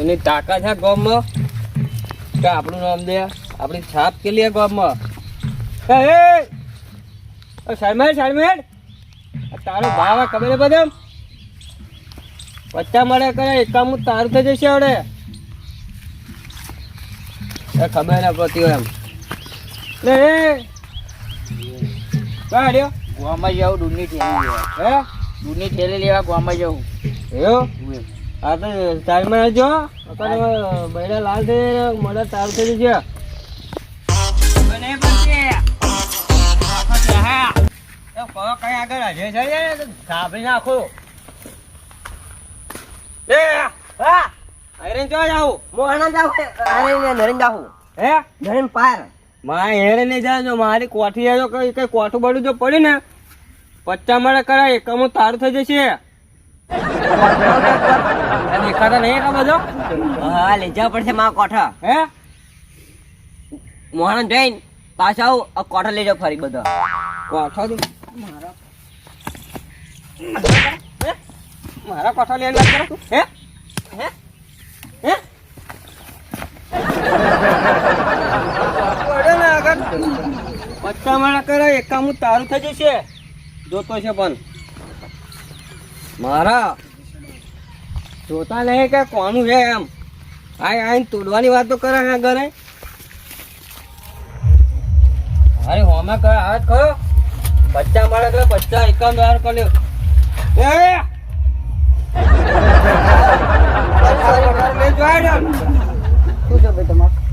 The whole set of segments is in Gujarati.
એની તાકાત છે ગામમાં? કે આપણું નામ દે? આપણી છાપ કેલી ગામમાં? એ એ! એ શરમેડ શરમેડ તારો ભાવ ખબર બધા પચ્ચા મળે કરે એકામું તારું થઈ જશે આવડે. એ ખબર ના પડતી હોય એમ. લે ક્યાં હાડ્યો જાઉં દૂધની થેલી લેવા. હે? દૂધની થેલી લેવા ગોમાં જાઉં. એવું? આ તો ટાઈમ જો. અત્યારે બૈરા લાલ થઈ મોડા તાર થઈ જશે મને પછી એ કહો કઈ આગળ હજે છે ને નાખો એ હા આયરન ચો જાવ મોહના જાઉં અરે નરેન જાઉં હે? નરેન પાર. માં હેરે નહીં જાજો મારી કોઠી આજો કઈ કઈ કોઠું બડું જો પડ્યું ને. પચ્ચા મળે કરાય એકમું તારું થઈ જશે. દેખાતા નહીં કા બધો હા લઈ જવા પડશે માં કોઠા. હે? મોહન જઈને પાછા આવું. કોઠા લઈ જાવ ફરી બધો. કોઠો તું હે? મારા કોઠો લઈને વાત કરો. તું? હે? હે? હે? પડે ને આગળ. પચ્ચા માળા કરે એકામું તારું થઈ જશે. જોતો છે પણ. મારા. જોતા નહીં કે કોનું છે એમ. આય આઈને તોડવાની વાતો કરે છે ઘરે અરે હોમે કરે હાથ કરો પચ્ચા મળે એટલે પચ્ચા એકામ દાર કર્યો.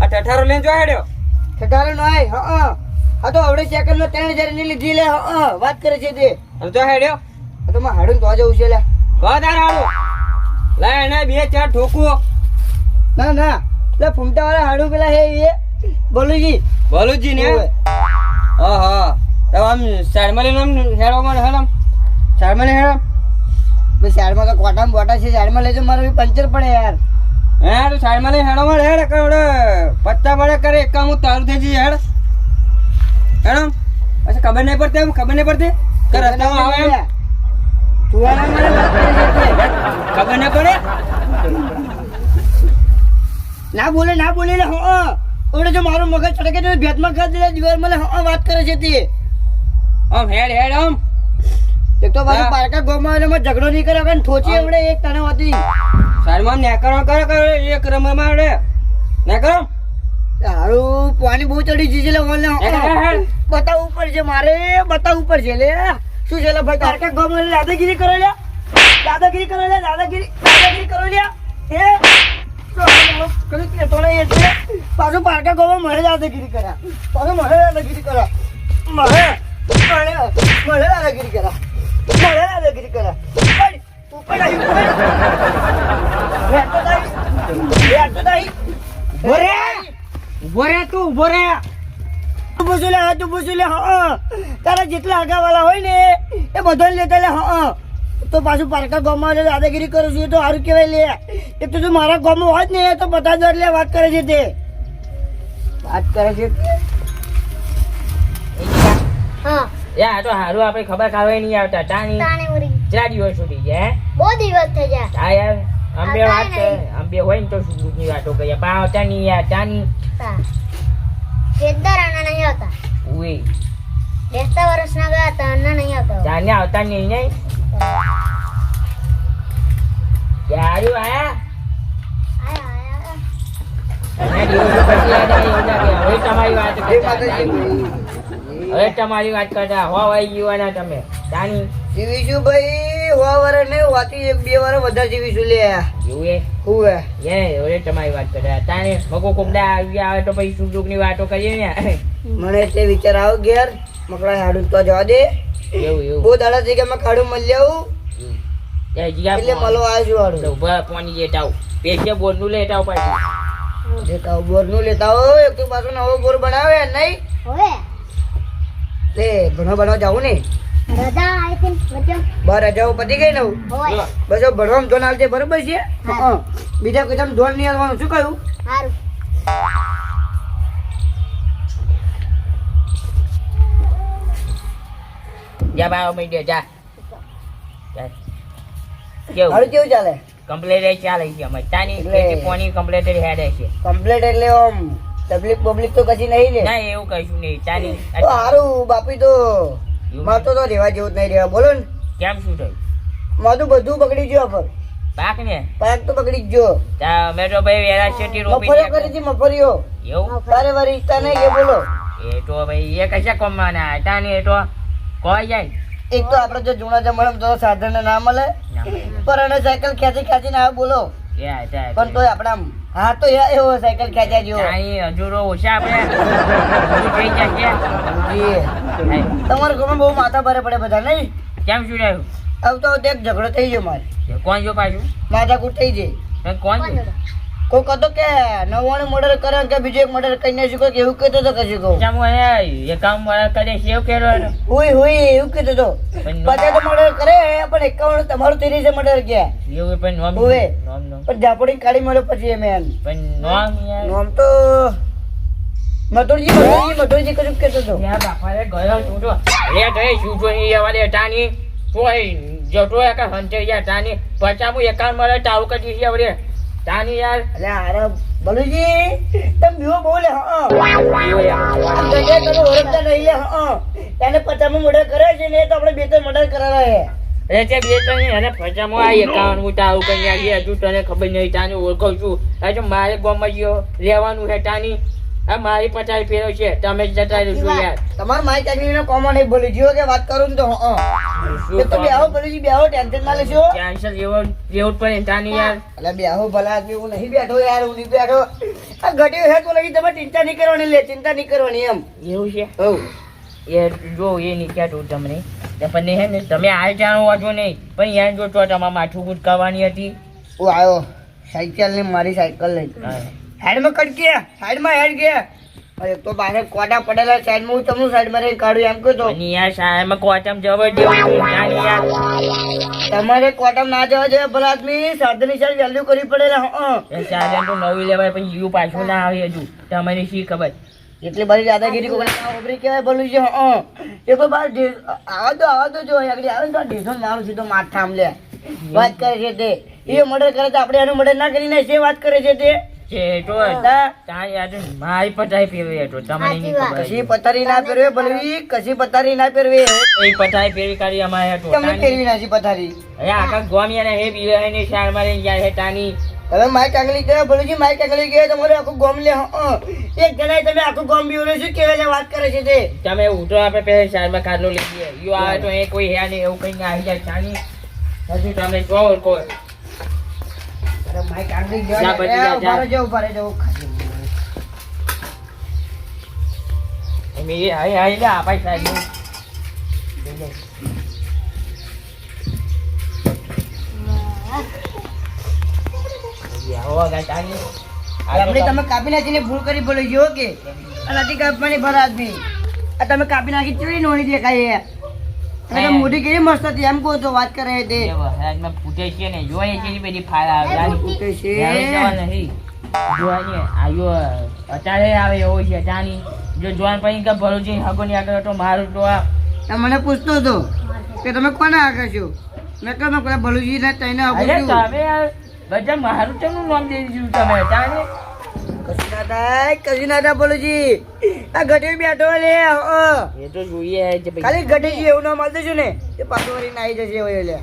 આ ઠઠારો લઈને જો હેડ્યો. ઠઠારો નહીં હા હા. તો આવડે સેકન્ડ નો ત્રણ હજારની લીધી લે હા વાત કરે છે તે. જો હેડ્યો આ તો માં હાડું તો જવું છે લે કહો તાર હાલો લે એને બે ચાર ઠોકવો ના ના. લે ફૂમટા વાળા હાડું પેલા હે એ. બોલુજી. બોલુજી ને. હા હા. તો આમ સાઈડમાં લઈને આમ હેડવામાં હેડમ સાઈડમાં લઈ હેડમ ભાઈ સાઈડમાં તો કોટામાં બોટા છે સાઈડમાં લેજો મારો પંચર પડે યાર. હે તો સાઈડમાં લઈને હેડવામાં હેડ કરે પત્તા પડે કરે એકામું તારું થઈ જઈએ હેડ હેડમ પછી ખબર નહીં પડતી એમ ખબર નહીં પડતી? કરે રસ્તામાં આવે એમ તુવાના મને વાત કરે છે તે. ખબર નહીં પડે ના બોલે ના બોલે ને હા ઓડે જો મારું મગજ ચડકે તો ભેટમાં કરી દે દિવાલ મને હા વાત કરે છે તે. આમ હેડ હેડ આમ. એક તો પાછું પારકા ગોમાં એટલે ઝઘડો નહીં કર્યો કારણ થોચી એવડે એક તને હતી આમ નેકરો કરો કરો એક રમવામાં આવડે. નેકરો? સારું પાણી બહુ ચડી ગયું છે લે ઓલે હેડ હેડ હેડ. બતાવવું પડશે મારે બતાવવું પડશે લે. શું છે લે ભાઈ પારકા ગોમાં દાદાગીરી કરો લે દાદાગીરી કરો લે દાદાગીરી દાદાગીરી કરો લે હાલો, કરું કે તો નહીં એટલે પાછું પારકા ગોમાં મારે દાદાગીરી કર્યા. પાછું મારે દાદાગીરી કર્યા. મારે મારે મારે દાદાગીરી કર્યા. મારે દાદાગીરી કર્યા. ઉપર આવી ઉપર આવી ઊભો રે ઊભો રે તું ઊભો રે. તું પૂછું લે હા તું પૂછું લે હા. તારા જેટલા આગા હોય ને એ બધાને લેતા લે હા તો પાછું પારકા ગામમાં દાદાગીરી કરું છું તો સારું કહેવાય લે. એ તો જો મારા ગામમાં હોય જ નહીં તો બધા જ એટલે વાત કરે છે તે. વાત કરે છે? હા. યા તો હારું આપણે ખબર ખાવાય નહીં આવતા તાની તાણે દિવસ સુધી છે બહુ દિવસ થઈ ગયા. આ યાર અંબે વાત અંબે હોય ને તો સુની વાતો કરીએ. પણ આવતા નહીં યાર તાની કેદાર આના નહીં આવતા. ઉઈ. બેસતા વર્ષના ગયા હતા અન્ના નહીં આવતા તાને આવતા નહીં નહીં ક્યારું આયા. હવે તમારી વાત કરતા. હવે હો જીવાના તમે તાની જીવીશું ભાઈ હો વર ને હોતી એક બે વાર વધારે જીવીશું લે એવું એ હું હે યે હવે તમારી વાત કરતા તાને મકો કોકડા આવી આવે તો પછી સુખની વાતો કરીએ ને મને તે વિચાર આવો ઘેર મકડા હાડું તો જવા દે. એવું એવું. બહુ દાડા થઈ ગયા મેં ખાડું મળી આવું એટલે મળવા આવ્યો છું હાડું. ઊભા પાણી લેતા આવું. પેશે બોરનું લેતા આવું પાછું. લેતા આવો બોર લેતા આવો એક તો પાછો નવો બોર બનાવે નહીં? હવે? લે ભણવા ભણવા જાવું ને? રજા બાર હજાર પતી ગઈ ને બસો ભણવામાં ધોન આવજે બરોબર છે? બીજા કોઈ તમે ધોન નહીં આવવાનું શું કહ્યું? સારું જા બાવા મહિને જા. કેવું? હવે કેવું ચાલે? કમ્પ્લેટ ચાલે છે અમે તાની પોની કમ્પ્લેટ હેડે છે? કમ્પ્લેટ એટલે આમ પબ્લિક પબ્લિક તો કશી નહીં ને ના એવું કશું નહીં. તો હારું બાપી તો મારતો તો રહેવા જેવું જ નહીં રહેવા. બોલો ને. કેમ શું થયું? મારું બધું બગડી ગયું પર. પાક ને? પાક તો બગડી ગયો. અમે તો ભાઈ વેરા શેટી રોપી મફરીઓ કરી. હતી મફરીઓ. એવું? તારે વારી નહીં એ બોલો. એ તો ભાઈ એ કશા કમાના તાની એ તો કોઈ જાય એક તો આપણે જો જૂના જમાનામાં તો સાધન ના મળે પર એને સાયકલ ખેંચી ખેંચીને આવે બોલો. તા- પણ તોય આપણે હા તો એવો સાયકલ ખેંચ્યા જેવો અહીં હજુરો ઓછા આપણે. તમારા ઘરમાં બહુ માથા ભારે પડે બધા નહીં? કેમ શું રહ્યું? આવતો આવતો એક ઝઘડો થઈ ગયો મારે. કોણ જો પાછું? માથાકૂટ થઈ જાય કોણ છે કોક હતો કે નવ્વાણું મર્ડર કરે કે બીજું એક મર્ડર કરીને શું કે એવું કહેતો હતો કશું કહું. હવે એ કામ મર્ડર કરે છે એવું એનો? હોય હોય એવું કહેતો હતો પણ તો મર્ડર કરે પણ એકાવન તમારું તેરી છે મર્ડર કે. એવું પણ નોમ હોય નોમ નોમ પણ જાપડી કાઢી મળ્યો પછી એમ એમ. પણ નોમ આમ તો મધુરજી મધુરજી મધુરજી કશું કહેતો હતો યાર બાપાએ ગયો છું તો લે ગઈ શું જો અહીં એવા દે તાની તોય જતો એકા હંતે યાર તાની પચામું એકાન મળે તારું કરી છે હવે તાની યાર. અલે હારે બલુજી, તમ બીવો બોલે, હ. આ ગજે તમે ઓળખતા નહીં લે હા. એને પચામો મર્ડર કરે છે ને તો આપણે બે ત્રણ મર્ડર કરાવે અરે તે બે ત્રણ એને પચામો આ એકાવન હું તાવ કઈ આવી હજુ તને ખબર નહીં, તાને ઓળખું છું. હજુ મારે ગોમાં ગયો રહેવાનું હે તાની. આ મારી પચાસ ફેરો છે. તમે જતા રહેશો યાર? તમારે મારી ચાકરી નો કોમન નહીં. બોલી જીવો કે વાત કરું તો હા તો બેહો બલુજી બેહો ટેન્શન ના લેશો. ટેન્શન જેવો જેવું પણ તાની યાર. અલે બેહો ભલા આદમી હું નહીં બેઠો યાર હું નહીં બેઠો. આ ઘટ્યો હે તો લગી તમે ચિંતા નહીં કરવાની લે ચિંતા નહીં કરવાની એમ. એવું છે? હવ. એ જો એ કહેતું તમને. પણ હે ને તમે આ જાણો વાંચો નહીં. પણ યાર જો તો તમારે માથું કરવાની હતી. હું આવ્યો સાયકલ ને મારી સાયકલ લઈ. સાઈડમાં કટકે સાઈડમાં હેડ ગયા. અરે તો બારે કોટા પડેલા સાઈડમાં હું તમને સાઈડમાં રહી કાઢું એમ કહો તો. યાર કોચમ જબર જેવું તમારે કોટમ ના જવા જોઈએ ભલા આદમી. સાધન હિસાબ વેલ્યુ કરવી પડે હં. શાળા તો નવી લેવાય પણ યુ પાછું ના આવે હજુ. તમારી શી ખબર? એટલી બધી દાદાગીરી ના ઉભરી કહેવાય બોલું છે હં. એ કોઈ બાર આવો આવા આવો દો જો આગળ આવે તો ઢીસો મારું સીધો માથા આમ લે. વાત કરે છે તે. એ મર્ડર કરે તો આપણે એનું મર્ડર ના કરીને છે વાત કરે છે તે. મારી પટાઈ ફેરવી હતો તમને નહીં કશી પથારી ના પહેરવે બલવી કશી પથારી ના પહેરવે? એ પટાઈ ફેરવી કાઢી અમારે હતો તમને પહેરવી નાખી પથારી? અરે આખા ગોમિયા હે બીવે ને શાળામાં રહીને યાર હે તાની હવે માઇક આગળી ગયો બલુજી માઇક આગળી ગયો તમારે આખું ગોમ લે હં. એક જણાએ તમે આખું ગોમ બીવડે છે વાત કરે છે તે? તમે ઉઠો આપણે પહેલા માં કાઢલો લઈ ગયો યો આવે તો એ કોઈ હે નહીં એવું કઈ આવી જાય તાની હજુ તમે કહો કો ગયો જા જા, જા. સાહેબ. આપણે તમે કાપી નાખીને ભૂલ કરી બોલો છો કે? નથી કાપવાની ભરા આદમી આ તમે કાપી નાખી ચોરી નોની દેખાય એ. મોઢી કેવી મસ્ત હતી એમ કહો તો વાત કરે તે ફૂટે છે ને જોઈએ છે બધી ફાળ આવે ફૂટે છે. નહીં જોવાની આયો અત્યારે આવે એવો છે ત્યાંની જો જોવાન પછી કે ભરું છે હગો ની આગળ તો મારું તો આ મને પૂછતો હતો કે તમે કોને આગળ છો મેં કહ્યું મેં પેલા ભલુજી ને તઈને આગળ છું. તમે બધા મારું તેમનું નામ દઈ દીધું તમે તાને કશું ના ના થાય આ ઘટે બેઠો લે એ તો જોઈએ છે ભાઈ. ખાલી ઘટેજી એવું ના માલ દેજો ને એ પાછું વળીને આવી જશે હવે લે.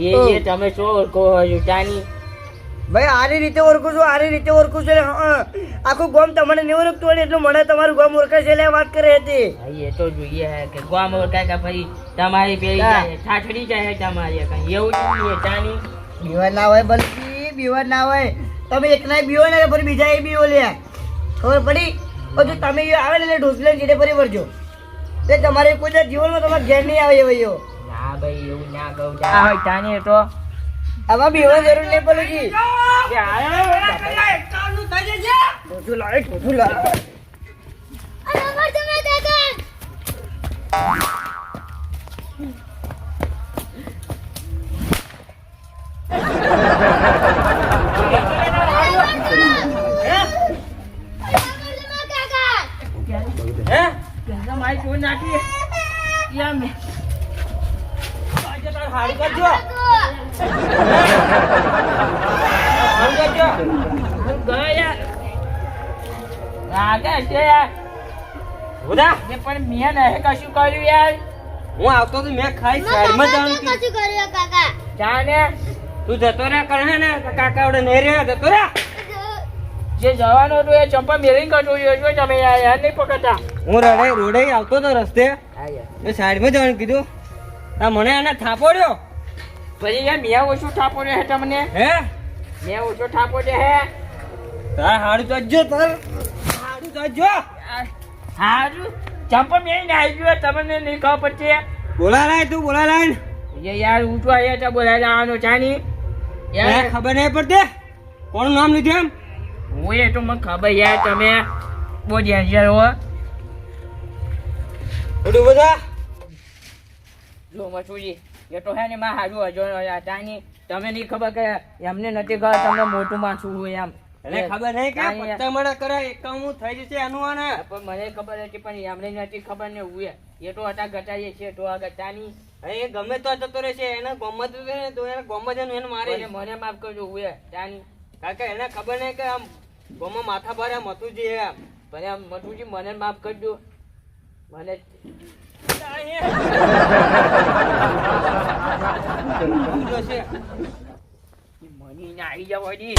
એ એ તમે શું કહો છો ભાઈ આરી રીતે ઓળખું છું આરી રીતે ઓળખું છું આખું ગામ તમને નહીં ઓળખતું હોય એટલું મને તમારું ગામ ઓળખે છે એટલે વાત કરે હતી એ તો જોઈએ હે કે ગામ ઓળખાય કે ભાઈ તમારી પેલી હા. જાય તમારી એવું જોઈએ તાની બીવાર ના હોય બલકી બીવાર ના હોય. તમે એકના બીઓ ને ફરી બીજા એ બીઓ લે. ખબર પડી? પછી તમે એ આવે ને એટલે ઢોસલે ચીડે ફરી વળજો. તે તમારે કોઈ જીવનમાં તમારે ઘેર નહીં આવે એવો ના ભાઈ એવું ના કહું આ હોય તાની તો. આમાં બીવાની જરૂર નહીં પડે કે ઢોસું લાવે ઢોસું લાવે. યામે છે યાર. ઉદા મે પણ મેં નહે કશું કર્યું યાર. હું આવતો મેં ખાઈ સાઈડમાં જાણું કશું કાકા. તું જતો રહે કરે ને કાકા વડે નહીં રહ્યા જતો રહે. જે જવાનું હતું એ ચંપા મેળવી કટું જો તમે યાર નહીં પકડતા. હું રડે રોડે આવતો તો રસ્તે. હા મેં સાઈડમાં જવાનું કીધું આ મને આને થાપોડ્યો પછી યાર મેં ઓછું થાપોડ્યો હે તમને? હે? મેં ઓછો છે હે? તાર હાડું તો જો તાર હાડું તો જો. ચંપા મેં આવી ગયો તમને નહીં ખબર પડતી. બોલા લાય તું બોલા લાય યાર ઊંચો આવ્યા હતા બોલાય લાવવાનો ચાની. યાર. ખબર નહીં પડતી? કોણ નામ લીધું એમ? હું એ તો મને ખબર યાર તમે બહુ ડેન્જર હો. બધું બધા. જો મસુજી એ તો હે ને માં હારું હજો ચાની તમે નહીં ખબર કે એમને નથી ખબર તમને મોટું માણસું હોય એમ. એને ખબર નહીં કે ચાની કરે એકાઉન્ટ થઈ જશે એનું અને પણ મને ખબર હતી પણ એમને નથી ખબર ને હું એ. તો હતા ઘટાડીએ છે તો આ ઘટાની એ ગમે તો જતો રહેશે એને ગમત તો એને ગમત એને મારે. મને મને માફ કરજો હું કારણ કે એને ખબર નહીં કે આમ ગમમાં માથા ભર્યા મથુજી આમ પણ આમ મથુજી મને માફ કરજો મને મની ના આવી જવા દી.